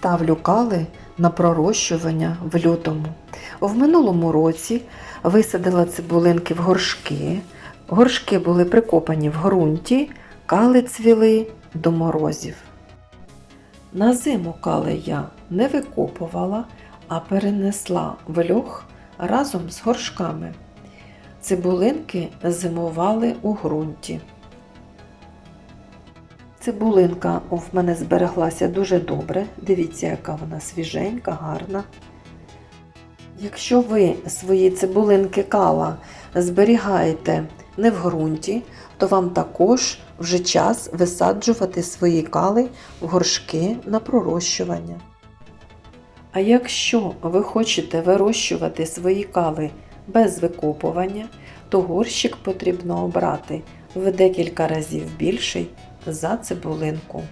Ставлю кали на пророщування в лютому. В минулому році висадила цибулинки в горшки. Горшки були прикопані в ґрунті, кали цвіли до морозів. На зиму кали я не викопувала, а перенесла в льох разом з горшками. Цибулинки зимували у ґрунті. Цибулинка в мене збереглася дуже добре. Дивіться, яка вона свіженька, гарна. Якщо ви свої цибулинки кала зберігаєте не в ґрунті, то вам також вже час висаджувати свої кали в горшки на пророщування. А якщо ви хочете вирощувати свої кали без викопування, то горщик потрібно обрати в декілька разів більший за цибулинку.